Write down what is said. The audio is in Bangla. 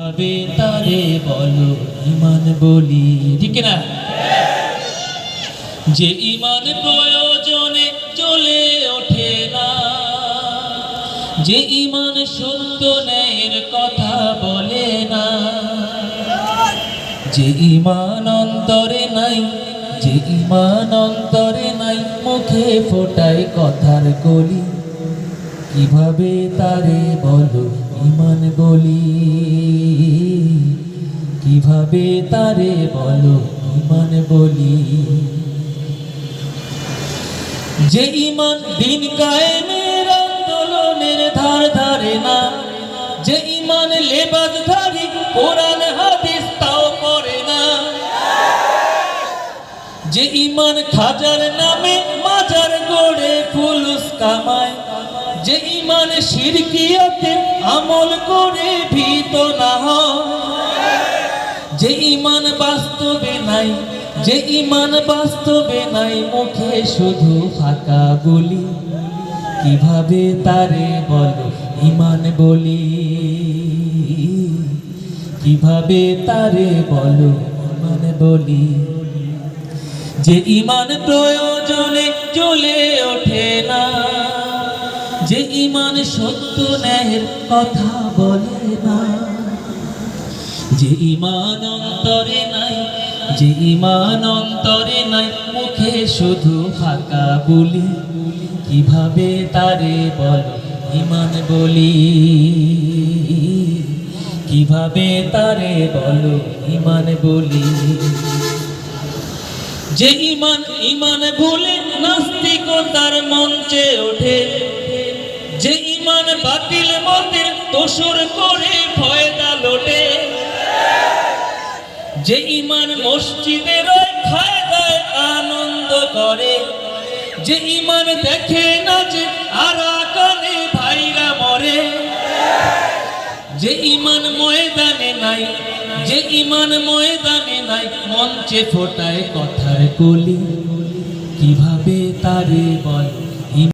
তবে ইমান বলি ঠিক না যে ইমান প্রয়োজনে চলে ওঠে না, যে ইমান সত্য ন্যায়ের কথা বলে না, যে ইমান অন্তরে নাই, যে ইমান অন্তরে নাই, মুখে ফোটায় কথার কলি কীভাবে তারে বলো ইমান বলি? কীভাবে তারে বলো, ইমান বলি? যে ইমান দিন কায়েমের আন্দোলনের ধার ধারে না, যে ইমান লেবাদ ধারি কোরআন, হাদিস, তাও পড়ে না। যে ইমান খাজার নামে মাজার গড়ে ফুলুস কামায়, যে ইমান শিরকিয়াতে আমল করে ভীত না হয়। বাস্তবে নাই, যে ইমান বাস্তবে নাই, মুখে শুধু ফাঁকা বলি। কীভাবে তারে বলো ইমান বলি? কীভাবে তারে বলো ইমান বলি? যে ইমান প্রয়োজনে চলে ওঠে না, যে ইমান সত্য ন্যায়ের কথা বলে না যে ইমান অন্তরে নাই, যে ইমান অন্তরে নাই, মুখে শুধু ফাঁকা বলি। কীভাবে তারে বলো ইমান বলি? কীভাবে তারে বলো ইমান বলি? যে ইমান ইমান ভুলে নাস্তিকতার মঞ্চে ওঠে। যে ইমান বাতিল মতের দোসর করে ফয়দা যে ইমান মসজিদের খায় দায় আনন্দ করে, যে ইমান দেখে না যে আরাকানে ভাইরা মরে, যে ইমান ময়দানে নাই, যে ইমান ময়দানে নাই, মঞ্চে ফোটায় কথার কলি। কীভাবে তারে বল?